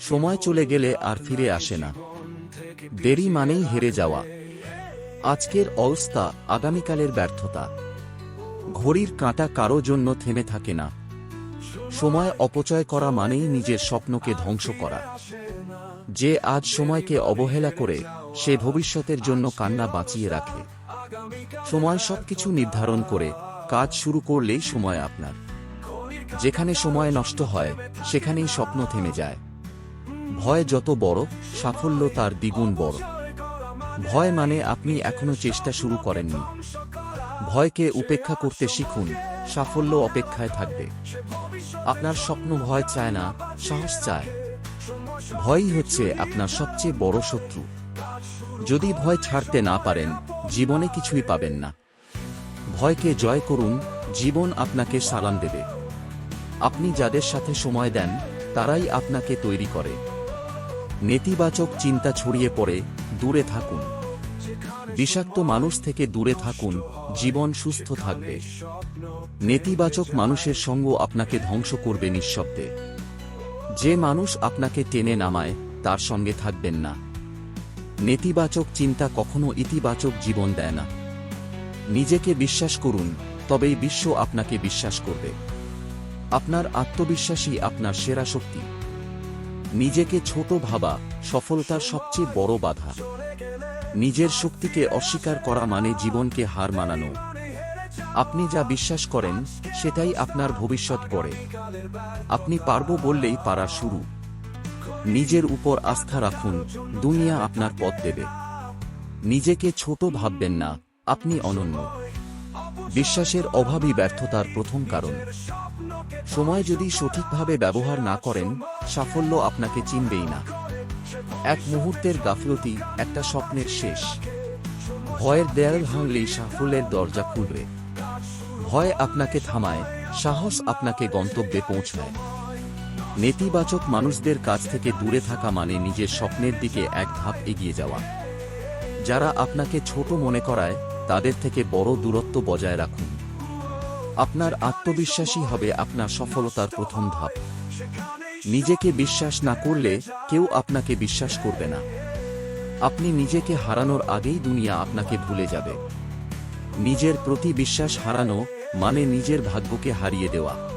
সময় চলে গেলে আর ফিরে আসে না। দেরি মানেই হেরে যাওয়া। আজকের অলস্তা আগামীকালের ব্যর্থতা। ঘড়ির কাঁটা কারও জন্য থেমে থাকে না। সময় অপচয় করা মানেই নিজের স্বপ্নকে ধ্বংস করা। যে আজ সময়কে অবহেলা করে, সে ভবিষ্যতের জন্য কান্না বাঁচিয়ে রাখে। সময় সবকিছু নির্ধারণ করে, কাজ শুরু করলেই সময় আপনার। যেখানে সময় নষ্ট হয়, সেখানেই স্বপ্ন থেমে যায়। ভয় যত বড়, সাফল্য তার দ্বিগুণ বড়। ভয় মানে আপনি এখনও চেষ্টা শুরু করেননি। ভয়কে উপেক্ষা করতে শিখুন, সাফল্য অপেক্ষায় থাকবে। আপনার স্বপ্ন ভয় চায় না, সাহস চায়। ভয়ই হচ্ছে আপনার সবচেয়ে বড় শত্রু। যদি ভয় ছাড়তে না পারেন, জীবনে কিছুই পাবেন না। ভয়কে জয় করুন, জীবন আপনাকে সালাম দেবে। আপনি যাদের সাথে সময় দেন, তারাই আপনাকে তৈরি করে। নেতিবাচক চিন্তা ছড়িয়ে পড়ে, দূরে থাকুন। বিষাক্ত মানুষ থেকে দূরে থাকুন, জীবন সুস্থ থাকবে। নেতিবাচক মানুষের সঙ্গ আপনাকে ধ্বংস করবে নিঃশব্দে। যে মানুষ আপনাকে টেনে নামায়, তার সঙ্গে থাকবেন না। নেতিবাচক চিন্তা কখনো ইতিবাচক জীবন দেয় না। নিজেকে বিশ্বাস করুন, তবেই বিশ্ব আপনাকে বিশ্বাস করবে। আপনার আত্মবিশ্বাসই আপনার সেরা শক্তি। নিজেকে ছোট ভাবা সফলতার সবচেয়ে বড় বাধা। নিজের শক্তিকে অস্বীকার করা মানে জীবনকে হার মানানো। আপনি যা বিশ্বাস করেন, সেটাই আপনার ভবিষ্যৎ করে। আপনি পারব বললেই পারা শুরু। নিজের উপর আস্থা রাখুন, দুনিয়া আপনার পথ দেবে। নিজেকে ছোট ভাববেন না, আপনি অনন্য। বিশ্বাসের অভাবই ব্যর্থতার প্রথম কারণ। সময় যদি সঠিকভাবে ব্যবহার না করেন, সাফল্য আপনাকে চিনবেই না। এক মুহূর্তের গাফলতি একটা স্বপ্নের শেষ। ভয়ের দেয়াল ভাঙলেই সাফল্যের দরজা খুলবে। ভয় আপনাকে থামায়, সাহস আপনাকে গন্তব্যে পৌঁছায়। নেতিবাচক মানুষদের কাছ থেকে দূরে থাকা মানে নিজের স্বপ্নের দিকে এক ধাপ এগিয়ে যাওয়া। যারা আপনাকে ছোট মনে করায় তাদের থেকে বড় দূরত্ব বজায় রাখুন। আপনার আত্মবিশ্বাসী হবে আপনার সফলতার প্রথম ধাপ। নিজেকে বিশ্বাস না করলে কেউ আপনাকে বিশ্বাস করবে না। আপনি নিজেকে হারানোর আগেই দুনিয়া আপনাকে ভুলে যাবে। নিজের প্রতি বিশ্বাস হারানো মানে নিজের ভাগ্যকে হারিয়ে দেওয়া।